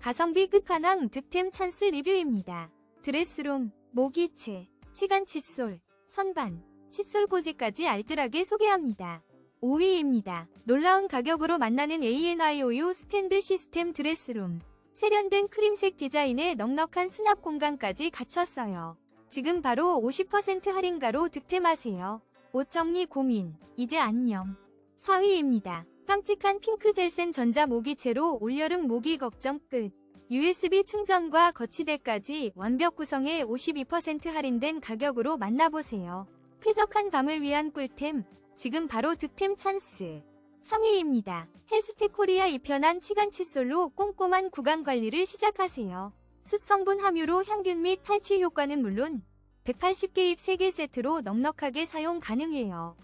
가성비 끝판왕 득템 찬스 리뷰입니다. 드레스룸, 모기채, 치간 칫솔, 선반, 칫솔 꽂이까지 알뜰하게 소개합니다. 5위입니다. 놀라운 가격으로 만나는 ANIOU 스탠드 시스템 드레스룸. 세련된 크림색 디자인에 넉넉한 수납 공간까지 갖췄어요. 지금 바로 50% 할인가로 득템하세요. 옷 정리 고민, 이제 안녕. 4위입니다. 깜찍한 핑크 젤센 전자 모기채로 올여름 모기 걱정 끝. USB 충전과 거치대까지 완벽 구성에 52% 할인된 가격으로 만나보세요. 쾌적한 밤을 위한 꿀템, 지금 바로 득템 찬스. 3위입니다. 헬스텍 코리아 이편한 치간 칫솔로 꼼꼼한 구강 관리를 시작하세요. 숯 성분 함유로 향균 및 탈취 효과는 물론 180개입 3개 세트로 넉넉하게 사용 가능해요.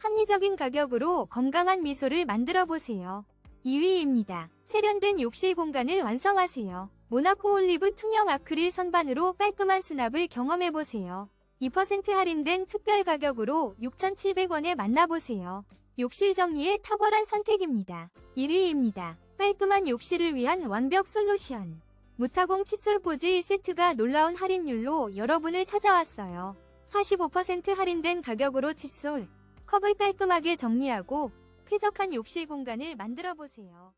합리적인 가격으로 건강한 미소를 만들어 보세요. 2위입니다. 세련된 욕실 공간을 완성하세요. 모나코 올리브 투명 아크릴 선반으로 깔끔한 수납을 경험해 보세요. 2% 할인된 특별 가격으로 6,700원에 만나보세요. 욕실 정리의 탁월한 선택입니다. 1위입니다. 깔끔한 욕실을 위한 완벽 솔루션. 무타공 칫솔 꽂이 세트가 놀라운 할인율로 여러분을 찾아왔어요. 45% 할인된 가격으로 칫솔, 컵을 깔끔하게 정리하고 쾌적한 욕실 공간을 만들어 보세요.